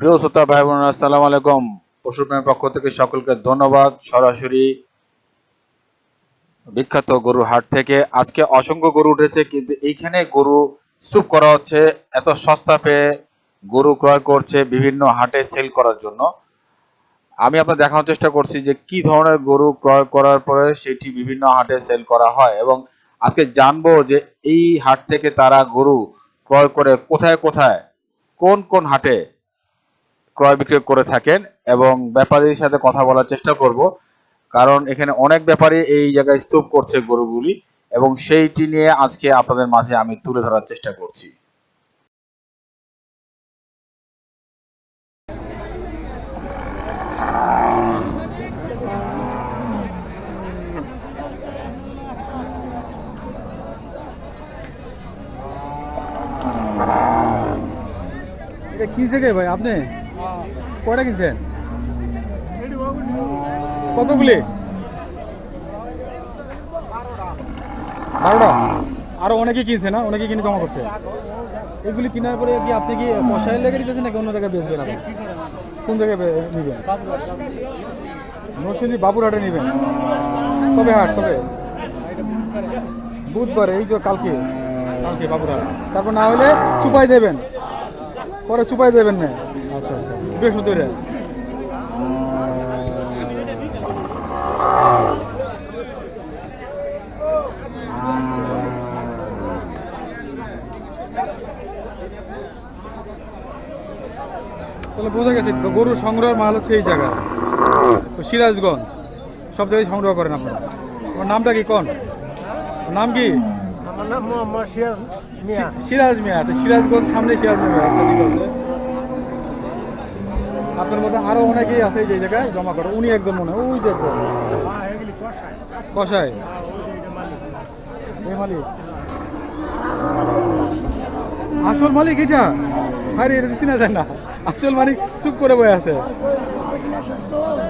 প্রিয় শ্রোতা ভাই বোনেরা আসসালামু আলাইকুম। পশুপ্রেমের পক্ষ থেকে সকলকে ধন্যবাদ। সরাসরি বিখ্যাত গরুর হাট থেকে। আজকে অসংখ্য গরু উঠেছে, কিন্তু এইখানে গরু স্তূপ করা হচ্ছে, এত সস্তা পেয়ে গরু ক্রয় করছে বিভিন্ন হাটে সেল করার জন্য। আমি আপনার দেখানোর চেষ্টা করছি যে কি ধরনের গরু ক্রয় করার পরে সেটি বিভিন্ন হাটে সেল করা হয় এবং আজকে জানব যে এই হাট থেকে তারা গরু ক্রয় করে কোথায় কোথায়, কোন কোন হাটে ক্রয় বিক্রয় করে থাকেন এবং ব্যাপারীর সাথে কথা বলার চেষ্টা করব। কারণ এখানে অনেক ব্যাপারী এই জায়গায় স্তূপ করছে গরুগুলি এবং সেইটি নিয়ে আজকে আপনাদের মাঝে আমি তুলে ধরার চেষ্টা করছি। কি থেকে ভাই আপনি? কয়টা কিনছেন? কতগুলি? বারোটা? আরও অনেকে কিনছে না? অনেকে কিনে জমা করছে। এগুলি কেনার পরে কি আপনি কি কষায় লেগে দিতেছেন নাকি অন্য জায়গায় বেচবেন আপনি? কোন জায়গায় নিবেন? নরসিংদী বাবুরহাটে নিবেন। কবে হাট? কবে? বুধবার, এই যে কালকে। কালকে বাবুরহাট। তারপর না হলে চুপাই দেবেন। পরে চুপাই দেবেন না। আচ্ছা আচ্ছা। বৃহস্পতিবার। তাহলে বোঝা গেছে গরুর সংগ্রহের মাল হচ্ছে এই জায়গা সিরাজগঞ্জ সব জায়গায় সংগ্রহ করেন আপনারা। আমার নামটা কি কোন? নাম কি? আমার নাম সিরাজ মিয়া। সিরাজ মিয়া সিরাজগঞ্জ সামনে সিরাজ মিয়া আচ্ছা ঠিক আছে। আপনার মধ্যে আরও অনেকেই আছে যে জায়গায় জমা করে। উনি একজন মনে ওই যে একজন। কষায় মালিক। আসল মালিক এটা? আরে এটা চিনা যায় না। আসল মালিক চুপ করে বয়ে আছে।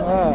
হ্যাঁ।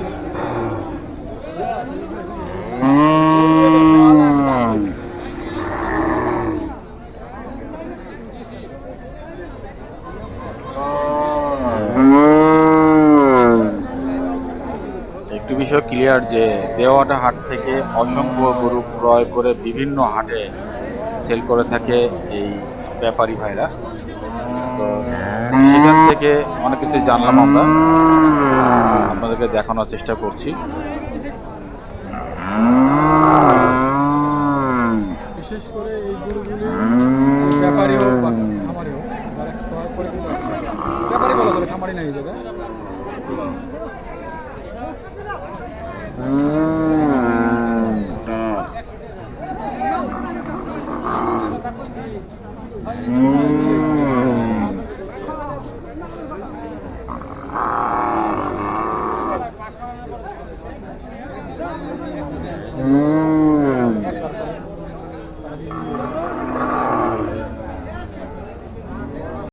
বিষয় ক্লিয়ার যে দেওয়াটা হাট থেকে অসংখ্য গরু ক্রয় করে বিভিন্ন হাটে সেল করে থাকে এই ব্যাপারী ভাইরা। সেখান থেকে অনেক কিছু জানলাম আমরা। আপনাদেরকে দেখানোর চেষ্টা করছি। বিশেষ করে এই ব্যাপারী হোক বা খামারি হোক ব্যাপারী বলা চলে, খামারি নাই এই জায়গায়। Mm.